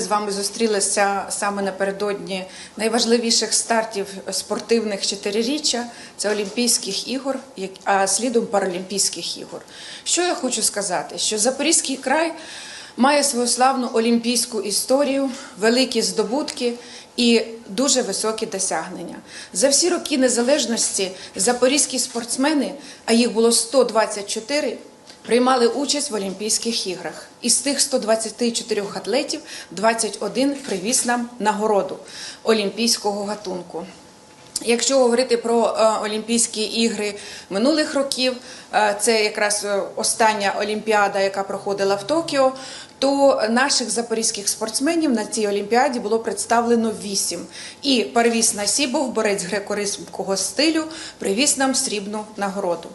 з вами зустрілися саме напередодні найважливіших стартів спортивних чотириріччя це Олімпійських ігор, а слідом Паралімпійських ігор. Що я хочу сказати? Що Запорізький край має свою славну олімпійську історію, великі здобутки і дуже високі досягнення. За всі роки незалежності запорізькі спортсмени, а їх було 124, приймали участь в Олімпійських іграх. Із тих 124 атлетів 21 привіз нам нагороду олімпійського гатунку. Якщо говорити про е, Олімпійські ігри минулих років, е, це якраз е, остання Олімпіада, яка проходила в Токіо, то наших запорізьких спортсменів на цій Олімпіаді було представлено вісім. І Парвіс Насібов, борець греко-римського стилю, привіз нам срібну нагороду.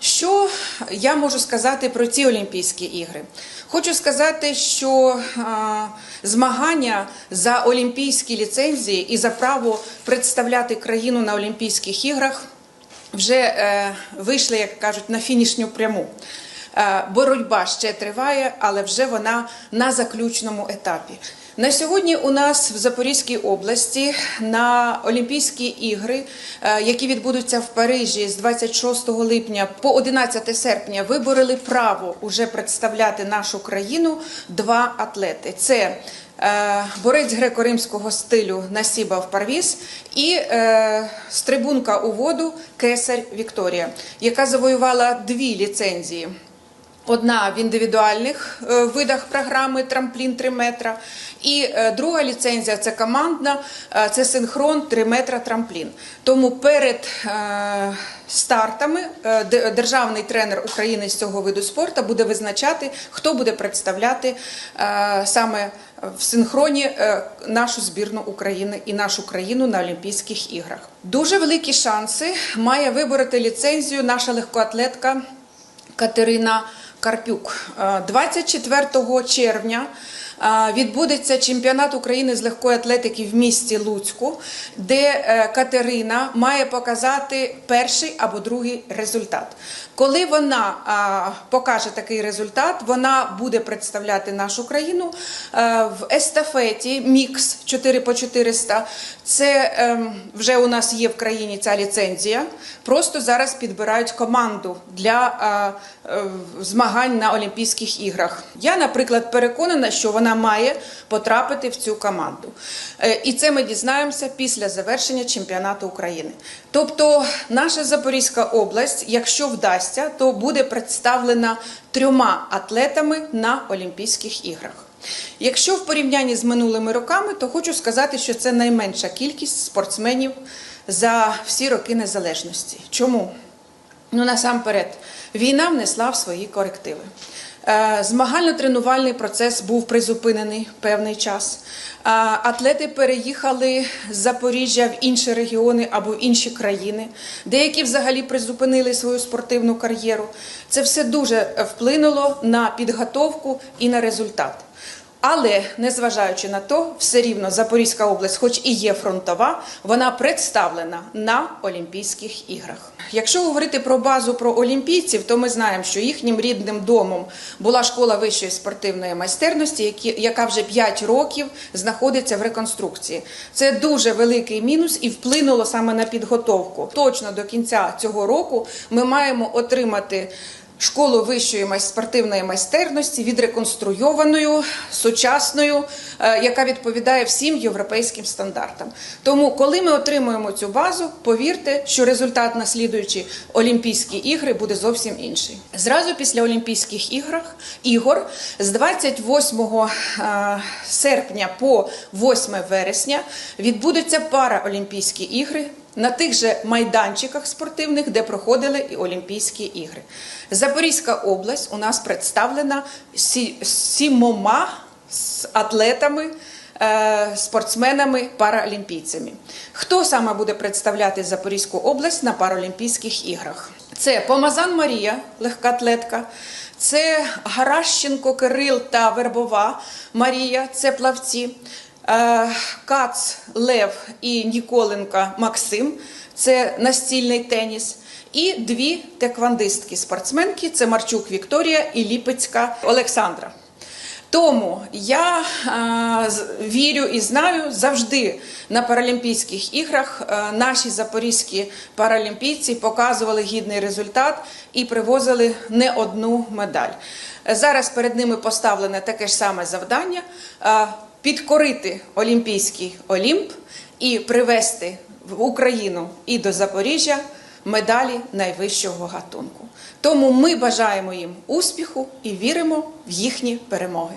Що я можу сказати про ці Олімпійські ігри? Хочу сказати, що а, змагання за олімпійські ліцензії і за право представляти країну на Олімпійських іграх вже е, вийшли, як кажуть, на фінішню пряму. Е, боротьба ще триває, але вже вона на заключному етапі. На сьогодні у нас в Запорізькій області на Олімпійські ігри, е, які відбудуться в Парижі з 26 липня по 11 серпня, вибороли право уже представляти нашу країну два атлети. Це е, Борець греко-римського стилю Насібав Парвіз і е, стрибунка у воду Кесар Вікторія, яка завоювала дві ліцензії. Одна в індивідуальних е, видах програми трамплін 3 метра, і е, друга ліцензія це командна, е, це синхрон 3 метра трамплін. Тому перед стартами державний тренер України з цього виду спорту буде визначати, хто буде представляти саме в синхроні нашу збірну України і нашу країну на Олімпійських іграх. Дуже великі шанси має вибороти ліцензію наша легкоатлетка. Катерина Карпюк. Е, 24 червня відбудеться чемпіонат України з легкої атлетики в місті Луцьку, де е, Катерина має показати перший або другий результат. Коли вона покаже такий результат, вона буде представляти нашу країну е, в естафеті мікс 4 по 400. Це ем, вже у нас є в країні ця ліцензія. Просто зараз підбирають команду для е, змагань на Олімпійських іграх. Я, наприклад, переконана, що вона має потрапити в цю команду. Е, І це ми дізнаємося після завершення чемпіонату України. Тобто, наша Запорізька область, якщо вдасться, то буде представлена трьома атлетами на Олімпійських іграх. Якщо в порівнянні з минулими роками, то хочу сказати, що це найменша кількість спортсменів за всі роки незалежності. Чому? Ну, насамперед, війна внесла в свої корективи. Е, Змагально-тренувальний процес був призупинений певний час. Е, Атлети переїхали з Запоріжжя в інші регіони або в інші країни. Деякі взагалі призупинили свою спортивну кар'єру. Це все дуже вплинуло на підготовку і на результат. Але незважаючи на то, все рівно Запорізька область, хоч і є фронтова, вона представлена на Олімпійських іграх. Якщо говорити про базу про олімпійців, то ми знаємо, що їхнім рідним домом була школа вищої спортивної майстерності, яка вже 5 років знаходиться в реконструкції. Це дуже великий мінус і вплинуло саме на підготовку. Точно до кінця цього року ми маємо отримати. Школу вищої спортивної майстерності відреконструйованою, сучасною, е, яка відповідає всім європейським стандартам. Тому, коли ми отримуємо цю базу, повірте, що результат на слідуючі Олімпійські ігри буде зовсім інший. Зразу після Олімпійських іграх ігор з 28 е, серпня по 8 вересня відбудуться параолімпійські ігри на тих же майданчиках спортивних, де проходили і Олімпійські ігри. Запорізька область у нас представлена сімома атлетами. е, Спортсменами паралімпійцями. Хто саме буде представляти Запорізьку область на Паралімпійських іграх? Це Помазан Марія, легкоатлетка, це Гаращенко Кирил та Вербова Марія, це плавці. Е, Кац Лев і Ніколенка Максим це настільний теніс. І дві теквандистки спортсменки це Марчук Вікторія і Ліпецька Олександра. Тому я е, вірю і знаю завжди на Паралімпійських іграх е, наші запорізькі паралімпійці показували гідний результат і привозили не одну медаль. Зараз перед ними поставлене таке ж саме завдання е, підкорити Олімпійський Олімп і привести в Україну і до Запоріжжя медалі найвищого гатунку. Тому ми бажаємо їм успіху і віримо в їхні перемоги.